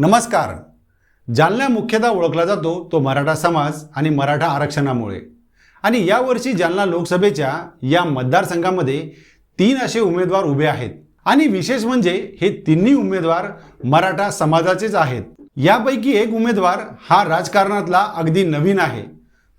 नमस्कार. जालना मुख्यतः ओळखला जातो तो मराठा समाज आणि मराठा आरक्षणामुळे. आणि यावर्षी जालना लोकसभेच्या या मतदारसंघामध्ये तीन असे उमेदवार उभे आहेत. आणि विशेष म्हणजे हे तिन्ही उमेदवार मराठा समाजाचेच आहेत. यापैकी एक उमेदवार हा राजकारणातला अगदी नवीन आहे.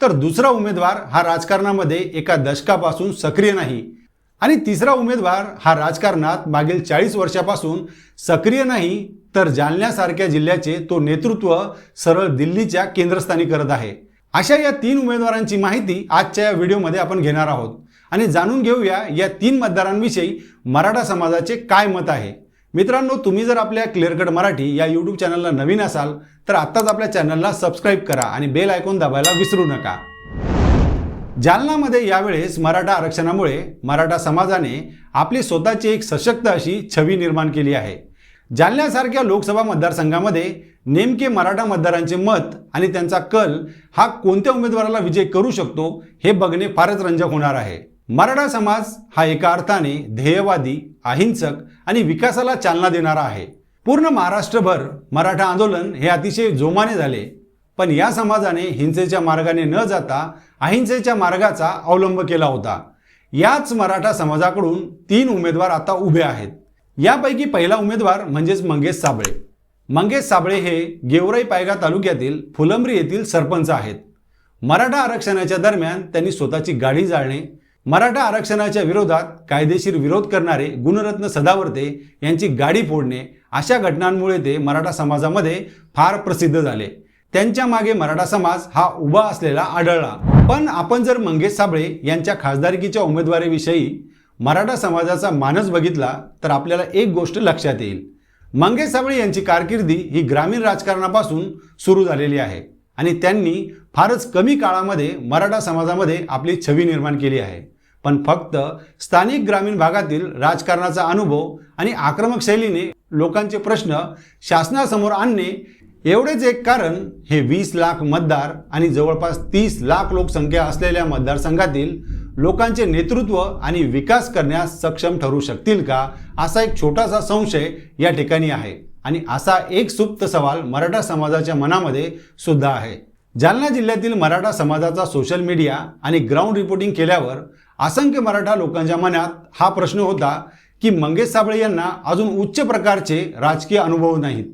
तर दुसरा उमेदवार हा राजकारणामध्ये एका दशकापासून सक्रिय नाही. आणि तिसरा उमेदवार हा राजकारणात मागील चाळीस वर्षापासून सक्रिय नाही तर जालन्यासारख्या जिल्ह्याचे तो नेतृत्व सरळ दिल्लीच्या केंद्रस्थानी करत आहे. अशा या तीन उमेदवारांची माहिती आजच्या या व्हिडिओमध्ये आपण घेणार आहोत. आणि जाणून घेऊया या तीन मतदारांविषयी मराठा समाजाचे काय मत आहे. मित्रांनो तुम्ही जर आपल्या क्लिअरकट मराठी या यूट्यूब चॅनलला नवीन असाल तर आत्ताच आपल्या चॅनलला सबस्क्राईब करा आणि बेल आयकॉन दाबायला विसरू नका. जालनामध्ये यावेळेस मराठा आरक्षणामुळे मराठा समाजाने आपली स्वतःची एक सशक्त अशी छवी निर्माण केली आहे. जालन्यासारख्या लोकसभा मतदारसंघामध्ये नेमके मराठा मतदारांचे मत आणि त्यांचा कल हा कोणत्या उमेदवाराला विजय करू शकतो हे बघणे फारच रंजक होणार आहे. मराठा समाज हा एका अर्थाने ध्येयवादी अहिंसक आणि विकासाला चालना देणारा आहे. पूर्ण महाराष्ट्रभर मराठा आंदोलन हे अतिशय जोमाने झाले. पण या समाजाने हिंसेच्या मार्गाने न जाता अहिंसेच्या मार्गाचा अवलंब केला होता. याच मराठा समाजाकडून तीन उमेदवार आता उभे आहेत. यापैकी पहिला उमेदवार म्हणजेच मंगेश साबळे. मंगेश साबळे हे गेवराई पायगा तालुक्यातील फुलंब्री येथील सरपंच आहेत. मराठा आरक्षणाच्या दरम्यान त्यांनी स्वतःची गाडी जाळणे मराठा आरक्षणाच्या विरोधात कायदेशीर विरोध करणारे गुणरत्न सदावर्ते यांची गाडी फोडणे अशा घटनांमुळे ते मराठा समाजामध्ये फार प्रसिद्ध झाले. त्यांच्या मागे मराठा समाज हा उभा असलेला आढळला. पण आपण जर मंगेश साबळे यांच्या खासदारकीच्या उमेदवारीविषयी मराठा समाजाचा मानस बघितला तर आपल्याला एक गोष्ट लक्षात येईल. मंगेश साबळे यांची कारकिर्दी ही ग्रामीण राजकारणापासून सुरू झालेली आहे आणि त्यांनी फारच कमी काळामध्ये मराठा समाजामध्ये आपली छवी निर्माण केली आहे. पण फक्त स्थानिक ग्रामीण भागातील राजकारणाचा अनुभव आणि आक्रमक शैलीने लोकांचे प्रश्न शासनासमोर आणणे एवढेच एक कारण हे वीस लाख मतदार आणि जवळपास तीस लाख लोकसंख्या असलेल्या मतदारसंघातील लोकांचे नेतृत्व आणि विकास करण्यास सक्षम ठरू शकतील का असा एक छोटासा संशय या ठिकाणी आहे. आणि असा एक सुप्त सवाल मराठा समाजाच्या मनामध्ये सुद्धा आहे. जालना जिल्ह्यातील मराठा समाजाचा सोशल मीडिया आणि ग्राउंड रिपोर्टिंग केल्यावर असंख्य मराठा लोकांच्या मनात हा प्रश्न होता की मंगेश साबळे यांना अजून उच्च प्रकारचे राजकीय अनुभव नाहीत.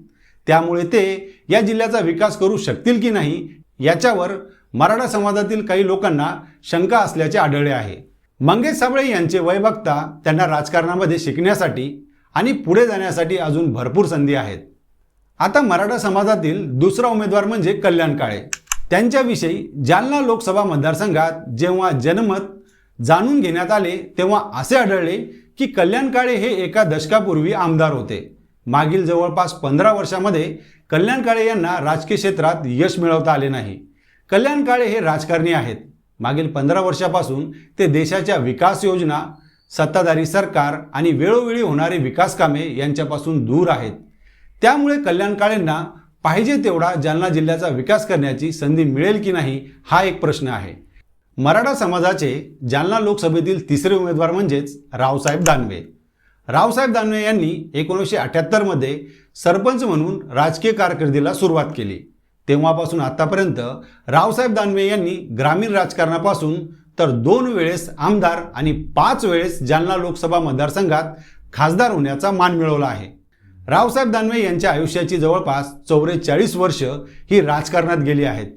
त्यामुळे ते या जिल्ह्याचा विकास करू शकतील की नाही याच्यावर मराठा समाजातील काही लोकांना शंका असल्याचे आढळले आहे. मंगेश साबळे यांचे वय बघता त्यांना राजकारणामध्ये शिकण्यासाठी आणि पुढे जाण्यासाठी अजून भरपूर संधी आहेत. आता मराठा समाजातील दुसरा उमेदवार म्हणजे कल्याण काळे. त्यांच्याविषयी जालना लोकसभा मतदारसंघात जेव्हा जनमत जाणून घेण्यात आले तेव्हा असे आढळले की कल्याण काळे हे एका दशकापूर्वी आमदार होते. मागील जवळपास पंधरा वर्षामध्ये कल्याण काळे यांना राजकीय क्षेत्रात यश मिळवता आले नाही. कल्याण काळे हे राजकारणी आहेत. मागील पंधरा वर्षापासून ते देशाच्या विकास योजना सत्ताधारी सरकार आणि वेळोवेळी होणारी विकासकामे यांच्यापासून दूर आहेत. त्यामुळे कल्याण काळेंना पाहिजे तेवढा जालना जिल्ह्याचा विकास करण्याची संधी मिळेल की नाही हा एक प्रश्न आहे. मराठा समाजाचे जालना लोकसभेतील तिसरे उमेदवार म्हणजेच रावसाहेब दानवे. रावसाहेब दानवे यांनी एकोणीसशे अठ्याहत्तरमध्ये सरपंच म्हणून राजकीय कारकिर्दीला सुरुवात केली. तेव्हापासून आतापर्यंत रावसाहेब दानवे यांनी ग्रामीण राजकारणापासून तर दोन वेळेस आमदार आणि पाच वेळेस जालना लोकसभा मतदारसंघात खासदार होण्याचा मान मिळवला आहे. रावसाहेब दानवे यांच्या आयुष्याची जवळपास चौवेचाळीस वर्ष ही राजकारणात गेली आहेत.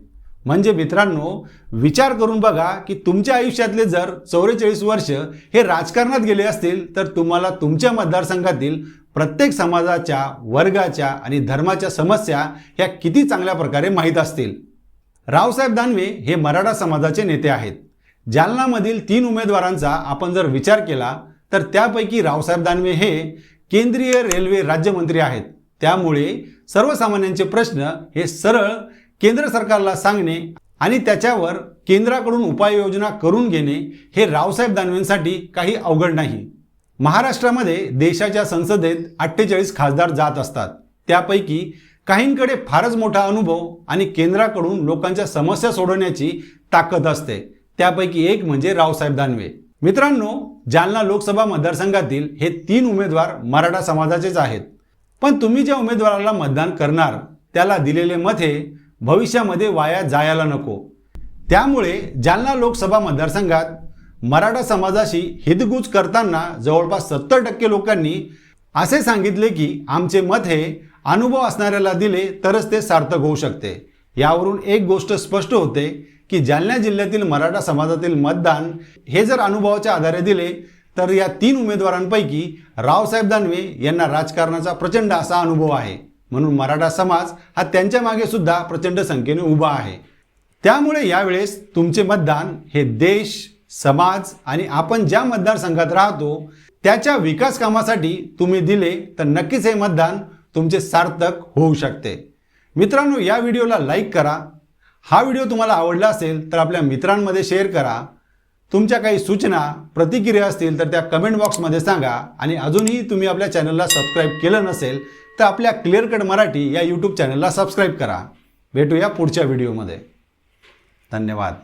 म्हणजे मित्रांनो विचार करून बघा की तुमच्या आयुष्यातले जर चौवेचाळीस वर्ष हे राजकारणात गेले असतील तर तुम्हाला तुमच्या मतदारसंघातील प्रत्येक समाजाच्या वर्गाच्या आणि धर्माच्या समस्या ह्या किती चांगल्या प्रकारे माहीत असतील. रावसाहेब दानवे हे मराठा समाजाचे नेते आहेत. जालनामधील तीन उमेदवारांचा आपण जर विचार केला तर त्यापैकी रावसाहेब दानवे हे केंद्रीय रेल्वे राज्यमंत्री आहेत. त्यामुळे सर्वसामान्यांचे प्रश्न हे सरळ केंद्र सरकारला सांगणे आणि त्याच्यावर केंद्राकडून उपाययोजना करून घेणे हे रावसाहेब दानवेंसाठी काही अवघड नाही. महाराष्ट्रामध्ये देशाच्या संसदेत अठ्ठेचाळीस खासदार जात असतात. त्यापैकी काहींकडे फारच मोठा अनुभव आणि केंद्राकडून लोकांच्या समस्या सोडवण्याची ताकद असते. त्यापैकी एक म्हणजे रावसाहेब दानवे. मित्रांनो जालना लोकसभा मतदारसंघातील हे तीन उमेदवार मराठा समाजाचेच आहेत. पण तुम्ही ज्या उमेदवाराला मतदान करणार त्याला दिलेले मत हे भविष्यामध्ये वाया जायला नको. त्यामुळे जालना लोकसभा मतदारसंघात मराठा समाजाशी हितगुज करताना जवळपास सत्तर टक्के लोकांनी असे सांगितले की आमचे मत हे अनुभव असणाऱ्याला दिले तरच ते सार्थक होऊ शकते. यावरून एक गोष्ट स्पष्ट होते की जालना जिल्ह्यातील मराठा समाजातील मतदान हे जर अनुभवाच्या आधारे दिले तर या तीन उमेदवारांपैकी रावसाहेब दानवे यांना राजकारणाचा प्रचंड असा अनुभव आहे. म्हणून मराठा समाज हा त्यांच्या मागे सुद्धा प्रचंड संख्येने उभा आहे. त्यामुळे यावेळेस तुमचे मतदान हे देश समाज आणि आपण ज्या मतदारसंघात राहतो त्याच्या विकास कामासाठी तुम्ही दिले तर नक्कीच हे मतदान तुमचे सार्थक होऊ शकते. मित्रांनो या व्हिडिओला लाईक करा. हा व्हिडिओ तुम्हाला आवडला असेल तर आपल्या मित्रांमध्ये शेअर करा. तुमच्या काही सूचना प्रतिक्रिया असतील तर त्या कमेंट बॉक्समध्ये सांगा. आणि अजूनही तुम्ही आपल्या चॅनलला सबस्क्राईब केलं नसेल तर आपल्या क्लिअर कट मराठी या यूट्यूब चॅनलला सबस्क्राईब करा. भेटूया पुढच्या व्हिडिओमध्ये धन्यवाद.